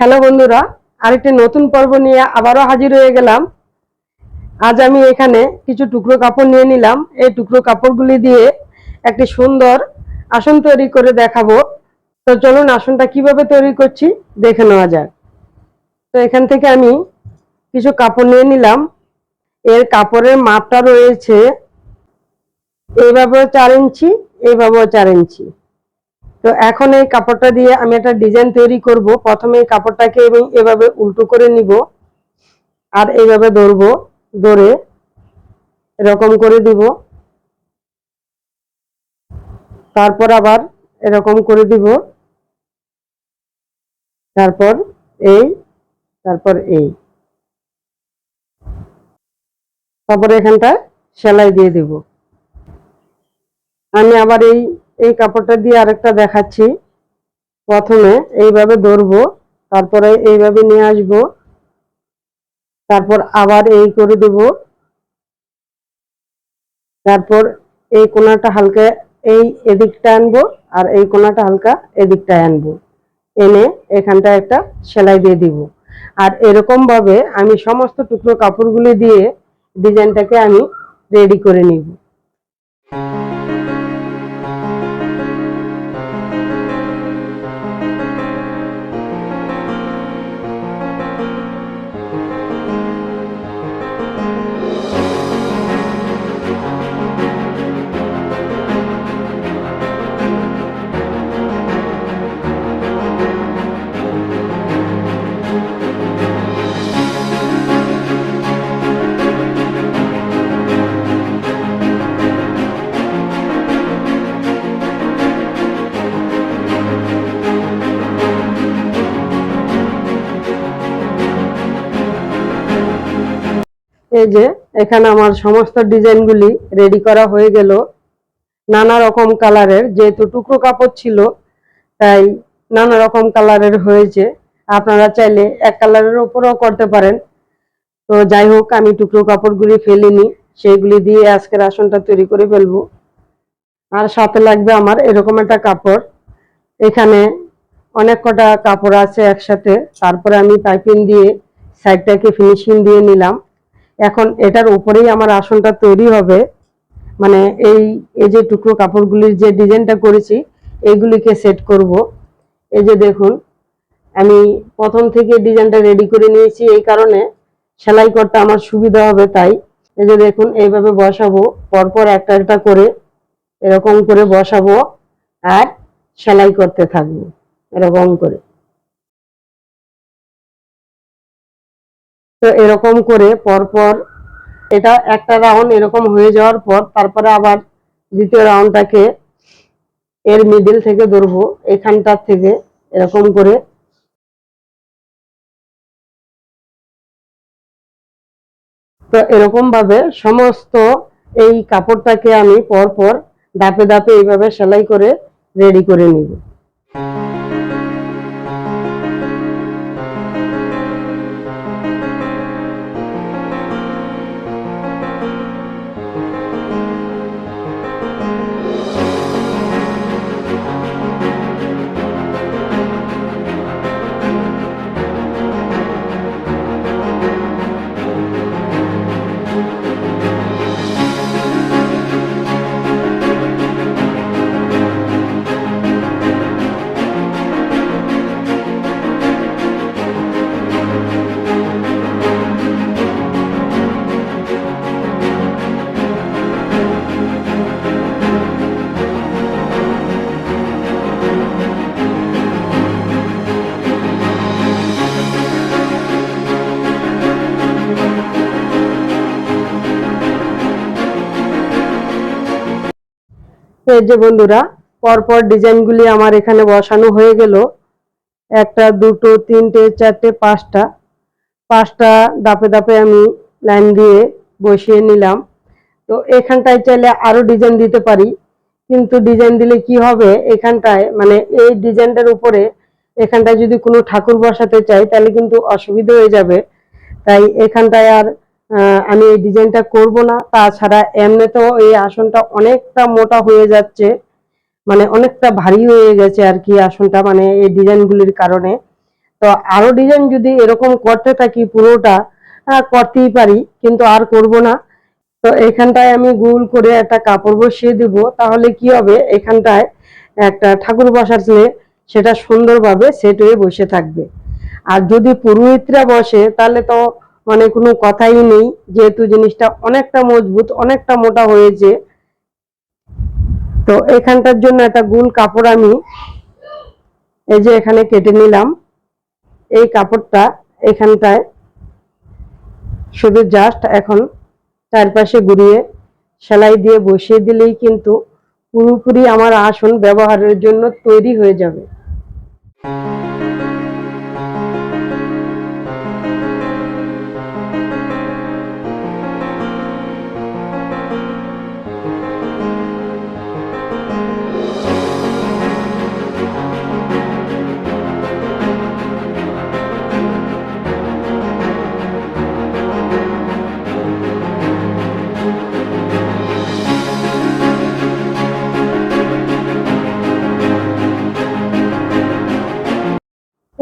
Hello বন্ধুরা, আরেকটি নতুন পর্ব নিয়ে আবারও হাজির হয়ে গেলাম। আজ আমি এখানে কিছু টুকরো কাপড় নিয়ে নিলাম। এই টুকরো কাপড়গুলি দিয়ে একটি সুন্দর আসন তৈরি করে দেখাবো। তো চলুন আসনটা কীভাবে তৈরি করছি দেখে নেওয়া যাক। তো এখান থেকে আমি কিছু কাপড় নিয়ে নিলাম। এর কাপড়ের মাপটা রয়েছে এইভাবেও চার ইঞ্চি এইভাবেও চার ইঞ্চি। তো এখন এই কাপড়টা দিয়ে আমি একটা ডিজাইন তৈরি করব। প্রথমে এই কাপড়টাকে আমি এভাবে উল্টো করে নিব আর এইভাবে ধরবো, ধরে এরকম করে দিব। তারপর আবার এরকম করে দিব। তারপর এই তারপর এই। তারপরে এখানটা সেলাই দিয়ে দিব। আমি আবার এই এই কাপড়টা দিয়ে আরেকটা দেখাচ্ছি। প্রথমে এইভাবে ধরবো, তারপরে এইভাবে নিয়ে আসব। তারপর আবার এই করে দেব। তারপর এই কোনাটা হালকা এই এদিকটা আনব আর এই কোনাটা হালকা এদিকটায় আনব। এনে এখানটা একটা সেলাই দিয়ে দিব। আর এরকম ভাবে আমি সমস্ত টুকরো কাপড়গুলি দিয়ে ডিজাইনটাকে আমি রেডি করে নিব। এই যে, এখানে আমার সমস্ত ডিজাইনগুলি রেডি করা হয়ে গেল। নানা রকম কালারের, যেহেতু টুকরো কাপড় ছিল, তাই নানা রকম কালারের হয়েছে। আপনারা চাইলে এক কালারের উপরেও করতে পারেন। তো যাই হোক, আমি টুকরো কাপড়গুলি ফেলিনি সেইগুলি দিয়ে আজকের আসনটা তৈরি করে ফেলব। আর সাথে লাগবে আমার এরকম একটা কাপড়। এখানে অনেক কটা কাপড় আছে একসাথে। তারপরে আমি পাইপিং দিয়ে সাইডটাকে ফিনিশিং দিয়ে নিলাম। এখন এটার উপরেই আমার আসনটা তৈরি হবে। মানে এই এই যে টুকরো কাপড়গুলির যে ডিজাইনটা করেছি, এইগুলিকে সেট করব। এই যে দেখুন, আমি প্রথম থেকে ডিজাইনটা রেডি করে নিয়েছি। এই কারণে সেলাই করতে আমার সুবিধা হবে তাই। এই যে দেখুন, এইভাবে বসাবো, পরপর একটা একটা করে এরকম করে বসাবো আর সেলাই করতে থাকব, এরকম করে। তো এরকম করে পরপর এটা একটা রাউন্ড এরকম হয়ে যাওয়ার পর তারপরে আবার দ্বিতীয় রাউন্ডটাকে এর মিডিল থেকে ধরবো, এখানটার থেকে এরকম করে। তো এরকম ভাবে সমস্ত এই কাপড়টাকে আমি পরপর ধাপে ধাপে এইভাবে সেলাই করে রেডি করে নিব। এই যে বন্ধুরা, পরপর ডিজাইনগুলি আমার এখানে বসানো হয়ে গেল। একটা, দুটো, তিনটে, চারটে, পাঁচটা। পাঁচটা দাপে দাপে আমি লাইন দিয়ে বসিয়ে নিলাম। তো এখানটায় চাইলে আরও ডিজাইন দিতে পারি, কিন্তু ডিজাইন দিলে কি হবে? এখানটায় মানে এই ডিজাইনটার উপরে এখানটায় যদি কোনো ঠাকুর বসাতে চাই, তাহলে কিন্তু অসুবিধা হয়ে যাবে। তাই এখানটায় আর আমি এই ডিজাইনটা করব না। তাছাড়া এমনিতেও এই আসনটা অনেকটা মোটা হয়ে যাচ্ছে। মানে অনেকটা ভারী হয়ে গেছে আর কি আসনটা মানে এই ডিজাইনগুলির কারণে। তো আরও ডিজাইন যদি এরকম করতে থাকি পুরোটা করতেই পারি, কিন্তু আর করব না। তো এখানটায় আমি গোল করে একটা কাপড় বসিয়ে দিব। তাহলে কি হবে? এখানটায় একটা ঠাকুর বসার বসালে সেটা সুন্দরভাবে সেট হয়ে বসে থাকবে। আর যদি পুরোহিতরা বসে, তাহলে তো মানে কোনো কথাই নেই, যেহেতু জিনিসটা অনেকটা মজবুত, অনেকটা মোটা হয়েছে। তো এখানটার জন্য একটা গুল কাপড় আমি এই যে এখানে কেটে নিলাম। এই কাপড়টা এখানটায় শুধু জাস্ট এখন চারপাশে ঘুরিয়ে সেলাই দিয়ে বসিয়ে দিলেই কিন্তু পুরোপুরি আমার আসন ব্যবহারের জন্য তৈরি হয়ে যাবে।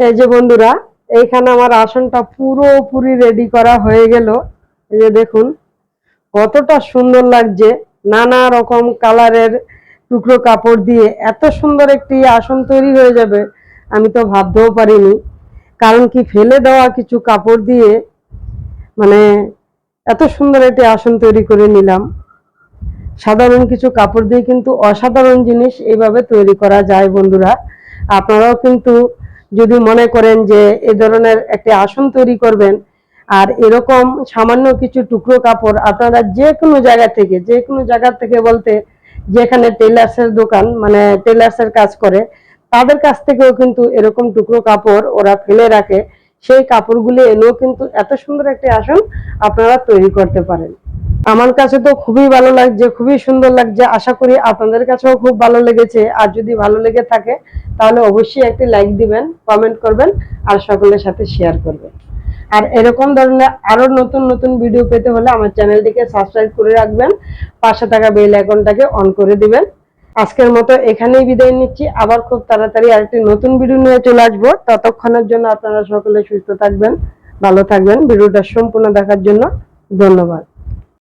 এই যে বন্ধুরা, এইখানে আমার আসনটা পুরোপুরি রেডি করা হয়ে গেল। এই যে দেখুন, কতটা সুন্দর লাগছে। নানা রকম কালারের টুকরো কাপড় দিয়ে এত সুন্দর একটি আসন তৈরি হয়ে যাবে, আমি তো ভাবতেও পারিনি। কারণ কি, ফেলে দেওয়া কিছু কাপড় দিয়ে মানে এত সুন্দর একটি আসন তৈরি করে নিলাম। সাধারণ কিছু কাপড় দিয়ে কিন্তু অসাধারণ জিনিস এইভাবে তৈরি করা যায় বন্ধুরা। আপনারাও কিন্তু যদি মনে করেন যে এ ধরনের একটি আসন তৈরি করবেন, আর এরকম সামান্য কিছু টুকরো কাপড় আপনারা যে কোনো জায়গা থেকে, যে কোনো জায়গা থেকে বলতে যেখানে টেলার্সের দোকান মানে টেলার্সের কাজ করে, তাদের কাছ থেকেও কিন্তু এরকম টুকরো কাপড় ওরা ফেলে রাখে। সেই কাপড়গুলি এনেও কিন্তু এত সুন্দর একটি আসন আপনারা তৈরি করতে পারেন। আমার কাছে তো খুবই ভালো লাগছে, খুবই সুন্দর লাগছে। আশা করি আপনাদের কাছেও খুব ভালো লেগেছে। আর যদি ভালো লেগে থাকে, তাহলে অবশ্যই একটি লাইক দিবেন, কমেন্ট করবেন, আর সকলের সাথে শেয়ার করবেন। আর এরকম ধরনের আরও নতুন নতুন ভিডিও পেতে হলে আমার চ্যানেলটিকে সাবস্ক্রাইব করে রাখবেন, পাশে থাকা বেল আইকনটাকে অন করে দিবেন। আজকের মতো এখানেই বিদায় নিচ্ছি। আবার খুব তাড়াতাড়ি আরেকটি নতুন ভিডিও নিয়ে চলে আসব। ততক্ষণের জন্য আপনারা সকলে সুস্থ থাকবেন, ভালো থাকবেন। ভিডিওটা সম্পূর্ণ দেখার জন্য ধন্যবাদ।